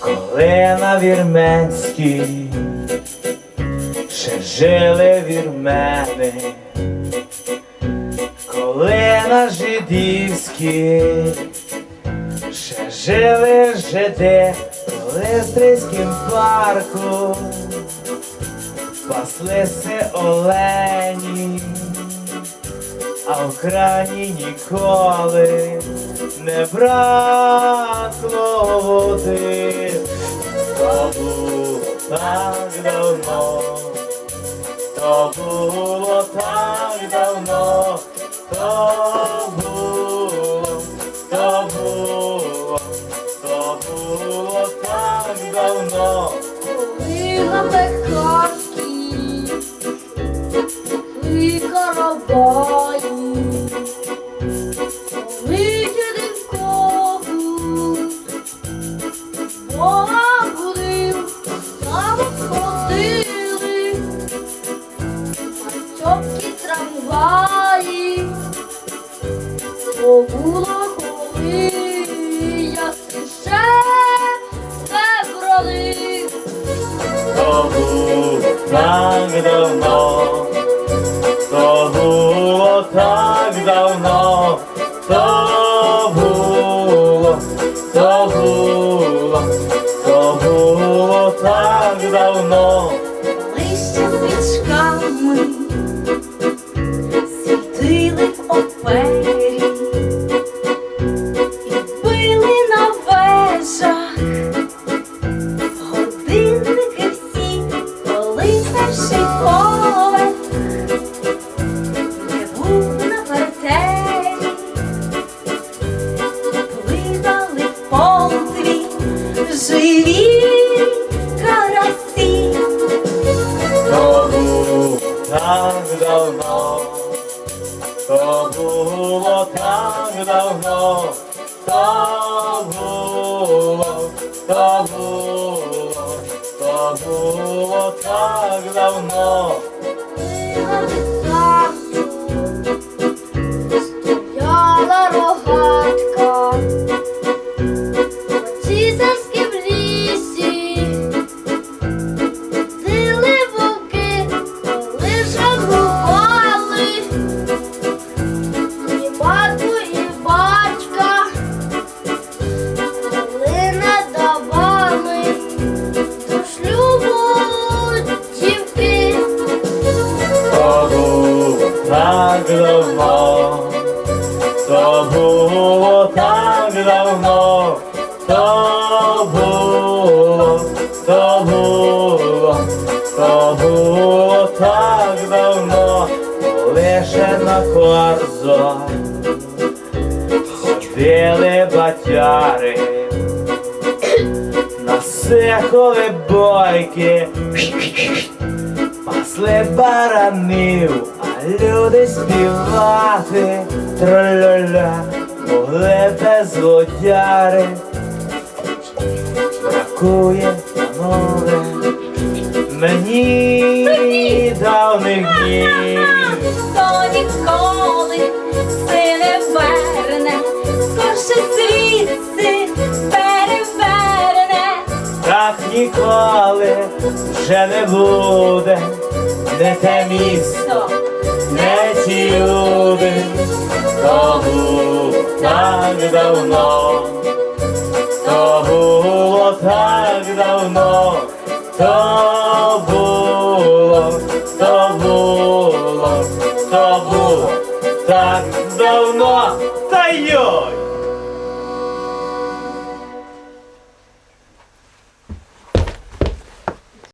Коли на вірменській ще жили вірмени, коли на жидівській ще жили жиди, в Стрийськім парку паслися олені, а в крані ніколи не бракло води. То було так давно, то було так так давно, то було так давно, то було, то було, то було так давно. Так давно, то було так давно, то було, то було, то було так давно. Корзо ходили батяри, насихали бойки. Пасли баранів, а люди співати троля могли без водяри. Бракує панове мені давних днів. Хто ніколи си не верне, скорше звідси переверне. Так ніколи вже не буде, не те місто, не ті люди, то було так давно, то було так давно, то було, то було так давно, та йой!